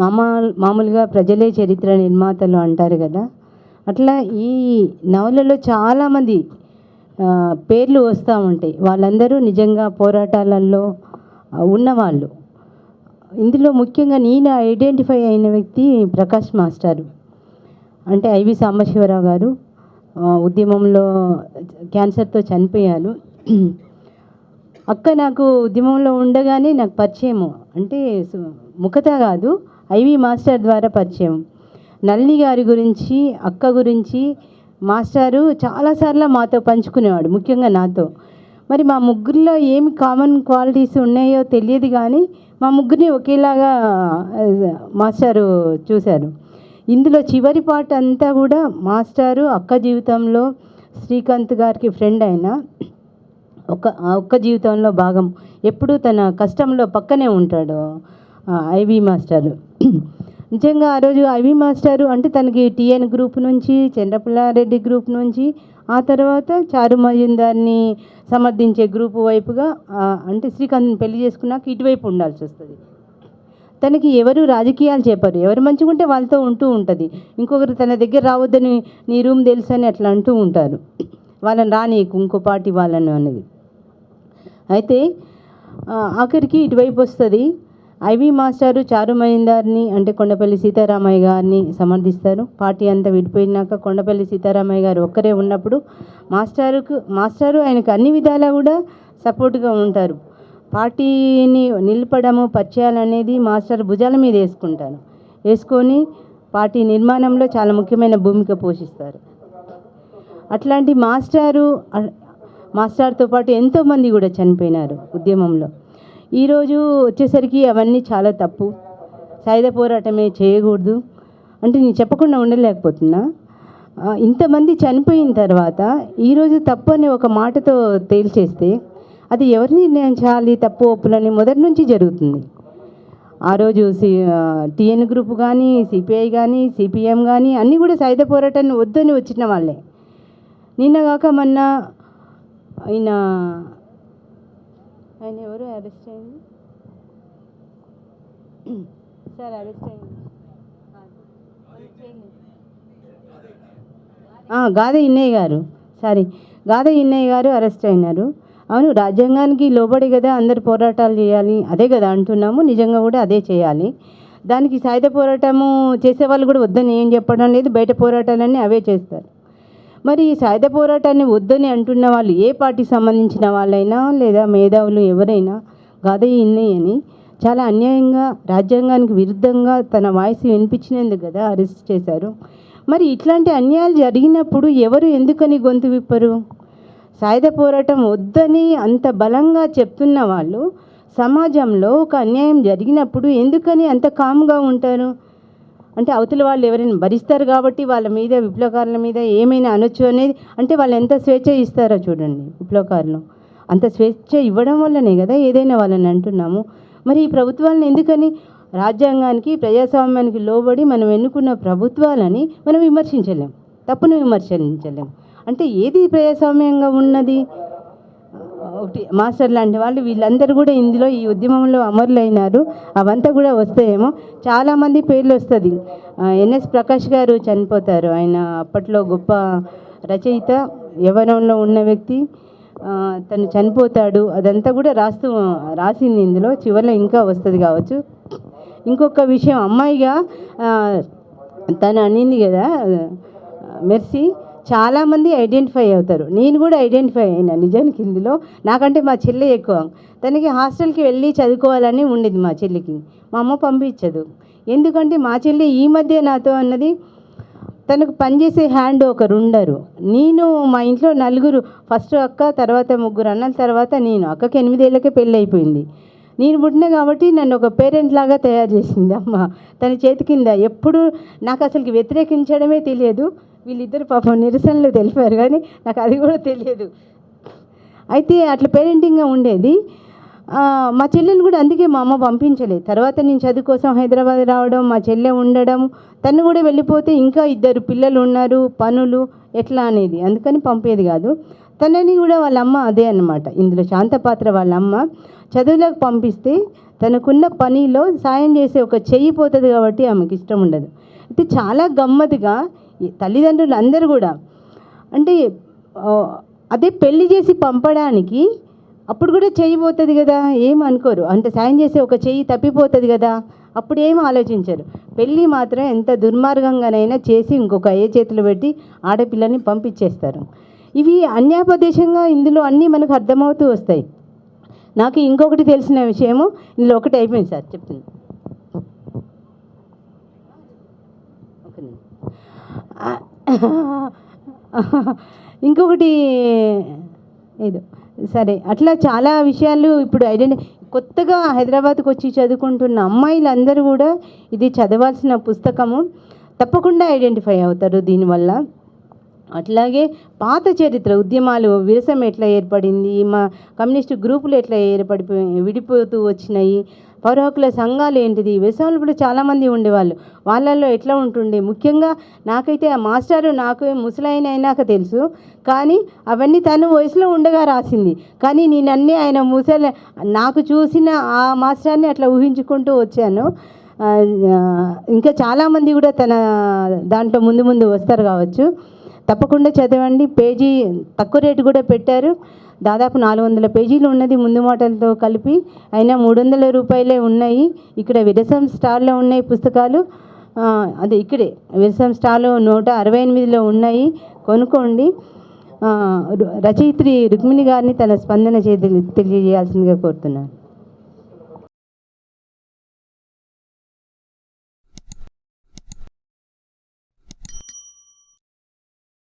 మామా మామూలుగా ప్రజలే చరిత్ర నిర్మాతలు అంటారు కదా. అట్లా ఈ నవలలో చాలామంది పేర్లు వస్తూ ఉంటాయి. వాళ్ళందరూ నిజంగా పోరాటాలలో ఉన్నవాళ్ళు. ఇందులో ముఖ్యంగా నేను ఐడెంటిఫై అయిన వ్యక్తి ప్రకాష్ మాస్టారు. అంటే ఐవి సాంబశివరావు గారు ఉద్యమంలో క్యాన్సర్తో చనిపోయారు. అక్క నాకు ఉద్యమంలో ఉండగానే నాకు పరిచయము. అంటే సు- ముఖత కాదు. ఐవి మాస్టర్ ద్వారా పరిచయం. నళిని గారి గురించి అక్క గురించి మాస్టారు చాలాసార్లు మాతో పంచుకునేవాడు ముఖ్యంగా నాతో. మరి మా ముగ్గురిలో ఏమి కామన్ క్వాలిటీస్ ఉన్నాయో తెలియదు కానీ మా ముగ్గురిని ఒకేలాగా మాస్టారు చూశారు. ఇందులో చివరి పాట అంతా కూడా మాస్టారు అక్క జీవితంలో శ్రీకాంత్ గారికి ఫ్రెండ్ అయిన ఒక ఒక్క జీవితంలో భాగం. ఎప్పుడూ తన కష్టంలో పక్కనే ఉంటాడు ఐవి మాస్టారు. నిజంగా ఆ రోజు ఐవి మాస్టారు అంటే తనకి టీఎన్ గ్రూప్ నుంచి చంద్రపుల్లారెడ్డి గ్రూప్ నుంచి ఆ తర్వాత చారు మజుందార్ని సమర్థించే గ్రూప్ వైపుగా అంటే శ్రీకాంత్ని పెళ్ళి చేసుకున్నాక ఇటువైపు ఉండాల్సి వస్తుంది. తనకి ఎవరు రాజకీయాలు చెప్పరు. ఎవరు మంచిగా వాళ్ళతో ఉంటూ ఉంటుంది. ఇంకొకరు తన దగ్గర రావద్దని నీ రూమ్ తెలుసు అని అట్లా అంటూ ఉంటారు. వాళ్ళని రానీకు ఇంకో పార్టీ వాళ్ళను అనేది. అయితే ఆఖరికి ఇటువైపు వస్తుంది. ఐవి మాస్టారు చారు అంటే కొండపల్లి సీతారామయ్య గారిని సమర్థిస్తారు. పార్టీ అంతా విడిపోయినాక కొండపల్లి సీతారామయ్య గారు ఒక్కరే ఉన్నప్పుడు మాస్టారుకు మాస్టారు ఆయనకు అన్ని విధాలా కూడా సపోర్ట్గా ఉంటారు. పార్టీని నిలపడము పరిచయాలు అనేది మాస్టర్ భుజాల మీద వేసుకుంటారు. వేసుకొని పార్టీ నిర్మాణంలో చాలా ముఖ్యమైన భూమిక పోషిస్తారు. అట్లాంటి మాస్టారు అ- మాస్టార్తో పాటు ఎంతోమంది కూడా చనిపోయినారు ఉద్యమంలో. ఈరోజు వచ్చేసరికి అవన్నీ చాలా తప్పు. సాయుధ పోరాటమే చేయకూడదు. అంటే నేను చెప్పకుండా ఉండలేకపోతున్నా. ఇంతమంది చనిపోయిన తర్వాత ఈరోజు తప్పు అని ఒక మాటతో తేల్చేస్తే అది ఎవరిని నిర్ణయించాలి తప్పు ఒప్పులని మొదటి నుంచి జరుగుతుంది. ఆ రోజు సి టిఎన్ గ్రూప్ కానీ సిపిఐ కానీ సిపిఎం కానీ అన్నీ కూడా సాయుధ పోరాటాన్ని వద్దని వచ్చిన వాళ్ళే. నిన్నగాక మొన్న ఈయన ఆయన ఎవరు? అరెస్ట్ అయింది? సార్ అరెస్ట్ అయింది. ఆ, గాదే ఇన్నయ్య గారు. సారీ గాదే ఇన్నయ్య గారు అరెస్ట్ అయినారు. అవును రాజ్యాంగానికి లోబడి కదా అందరు పోరాటాలు చేయాలి. అదే కదా అంటున్నాము నిజంగా కూడా అదే చేయాలి. దానికి సాయుధ పోరాటము చేసేవాళ్ళు కూడా వద్దని ఏం చెప్పడం లేదు బయట పోరాటాలన్నీ అవే చేస్తారు. మరి ఈ సాయుధ పోరాటాన్ని వద్దని అంటున్న వాళ్ళు ఏ పార్టీకి సంబంధించిన వాళ్ళైనా లేదా మేధావులు ఎవరైనా గాదయ్య ఇన్నయ్యని చాలా అన్యాయంగా రాజ్యాంగానికి విరుద్ధంగా తన వాయిస్ వినిపించినందుకు కదా అరెస్ట్ చేశారు. మరి ఇట్లాంటి అన్యాయాలు జరిగినప్పుడు ఎవరు ఎందుకని గొంతు విప్పరు? సాయుధ పోరాటం వద్దని అంత బలంగా చెప్తున్న వాళ్ళు సమాజంలో ఒక అన్యాయం జరిగినప్పుడు ఎందుకని అంత కామ్గా ఉంటారు? అంటే అవతల వాళ్ళు ఎవరైనా భరిస్తారు కాబట్టి వాళ్ళ మీద విప్లవకారుల మీద ఏమైనా అనొచ్చు అనేది అంటే వాళ్ళు ఎంత స్వేచ్ఛ ఇస్తారో చూడండి విప్లవకారులు. అంత స్వేచ్ఛ ఇవ్వడం వల్లనే కదా ఏదైనా వాళ్ళని అంటున్నాము. మరి ఈ ప్రభుత్వాలను ఎందుకని రాజ్యాంగానికి ప్రజాస్వామ్యానికి లోబడి మనం ఎన్నుకున్న ప్రభుత్వాలని మనం విమర్శించలేం? తప్పును విమర్శించలేం. అంటే ఏది ప్రజాస్వామ్యంగా ఉన్నది? ఒకటి మాస్టర్ లాంటి వాళ్ళు వీళ్ళందరూ కూడా ఇందులో ఈ ఉద్యమంలో అమరులైనారు. అవంతా కూడా వస్తాయేమో. చాలామంది పేర్లు వస్తుంది. ఎన్ఎస్ ప్రకాష్ గారు చనిపోతారు. ఆయన అప్పట్లో గొప్ప రచయిత యవనంలో ఉన్న వ్యక్తి. తను చనిపోతాడు. అదంతా కూడా రాస్తూ రాసింది ఇందులో. చివరిలో ఇంకా వస్తుంది కావచ్చు. ఇంకొక విషయం అమ్మాయిగా తను అనింది కదా మెర్సీ. చాలామంది ఐడెంటిఫై అవుతారు. నేను కూడా ఐడెంటిఫై అయినా నిజానికి ఇందులో. నాకంటే మా చెల్లి ఎక్కువ. తనకి హాస్టల్కి వెళ్ళి చదువుకోవాలని ఉండేది మా చెల్లికి. మా అమ్మ పంపించదు. ఎందుకంటే మా చెల్లి ఈ మధ్య నాతో అన్నది తనకు పనిచేసే హ్యాండ్ ఒకరు ఉండరు. నేను మా ఇంట్లో నలుగురు ఫస్ట్ అక్క తర్వాత ముగ్గురు అన్నల తర్వాత నేను. అక్కకి ఎనిమిదేళ్ళకే పెళ్ళి అయిపోయింది. నేను పుట్టిన కాబట్టి నన్ను ఒక పేరెంట్ లాగా తయారు చేసింది అమ్మ. తన చేతి కింద ఎప్పుడు నాకు అసలుకి వ్యతిరేకించడమే తెలియదు. వీళ్ళిద్దరు పాపం నిరసనలు తెలిపారు కానీ నాకు అది కూడా తెలియదు. అయితే అట్లా పేరెంటింగ్గా ఉండేది. మా చెల్లెలు కూడా అందుకే మా అమ్మ పంపించలేదు తర్వాత నేను చదువు కోసం హైదరాబాద్ రావడం మా చెల్లె ఉండడం తను కూడా వెళ్ళిపోతే ఇంకా ఇద్దరు పిల్లలు ఉన్నారు పనులు ఎట్లా అనేది అందుకని పంపేది కాదు. తనని కూడా వాళ్ళ అమ్మ అదే అన్నమాట. ఇందులో శాంతపాత్ర వాళ్ళ అమ్మ. చదువులకు పంపిస్తే తనకున్న పనిలో సాయం చేసే ఒక చెయ్యి పోతుంది కాబట్టి ఆమెకి ఇష్టం ఉండదు. అయితే చాలా గమ్మత్తుగా తల్లిదండ్రులు అందరూ కూడా. అంటే అదే పెళ్ళి చేసి పంపడానికి అప్పుడు కూడా చెయ్యి పోతుంది కదా ఏమనుకోరు అనుకోరు. అంటే సాయం చేసే ఒక చెయ్యి తప్పిపోతుంది కదా అప్పుడు ఏం ఆలోచించరు. పెళ్ళి మాత్రం ఎంత దుర్మార్గంగానైనా చేసి ఇంకొక ఏ చేతిలో పెట్టి ఆడపిల్లని పంపించేస్తారు. ఇవి అన్యాపదేశంగా ఇందులో అన్నీ మనకు అర్థమవుతూ వస్తాయి. నాకు ఇంకొకటి తెలిసిన విషయము ఇందులో ఒకటి అయిపోయింది సార్ చెప్తుంది ఒక నిమిషం. ఇంకొకటి ఏదో సరే అట్లా చాలా విషయాలు ఇప్పుడు ఐడెంటి కొత్తగా హైదరాబాద్కు వచ్చి చదువుకుంటున్న అమ్మాయిలందరూ కూడా ఇది చదవాల్సిన పుస్తకము తప్పకుండా ఐడెంటిఫై అవుతారు దీనివల్ల. అట్లాగే పాత చరిత్ర ఉద్యమాలు విరసం ఎట్లా ఏర్పడింది మా కమ్యూనిస్టు గ్రూపులు ఎట్లా ఏర్పడిపోయి విడిపోతూ వచ్చినాయి పరోకుల సంఘాలు ఏంటిది? విరసంలో ఇప్పుడు చాలామంది ఉండేవాళ్ళు. వాళ్ళల్లో ఎట్లా ఉంటుండే? ముఖ్యంగా నాకైతే ఆ మాస్టారు నాకు ముసలాయన అయినాక తెలుసు. కానీ అవన్నీ తను వయసులో ఉండగా రాసింది. కానీ నేనన్నీ ఆయన ముసలి నాకు చూసిన ఆ మాస్టర్ని అట్లా ఊహించుకుంటూ వచ్చాను. ఇంకా చాలామంది కూడా తన దాంట్లో ముందు ముందు వస్తారు కావచ్చు. తప్పకుండా చదవండి. పేజీ తక్కువ రేటు కూడా పెట్టారు. దాదాపు నాలుగు వందల పేజీలు ఉన్నది ముందు మాటలతో కలిపి అయినా మూడు వందల రూపాయలే ఉన్నాయి. ఇక్కడ విరసం స్టార్లో ఉన్నాయి పుస్తకాలు. అదే ఇక్కడే. విరసం స్టార్లో నూట అరవై ఎనిమిదిలో ఉన్నాయి. కొనుక్కోండి. రు- రచయిత్రి రుక్మిణి గారిని తన స్పందన చే తెలియజేయాల్సిందిగా కోరుతున్నాను.